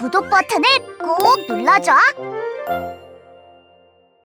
구독 버튼을 꼭 눌러줘.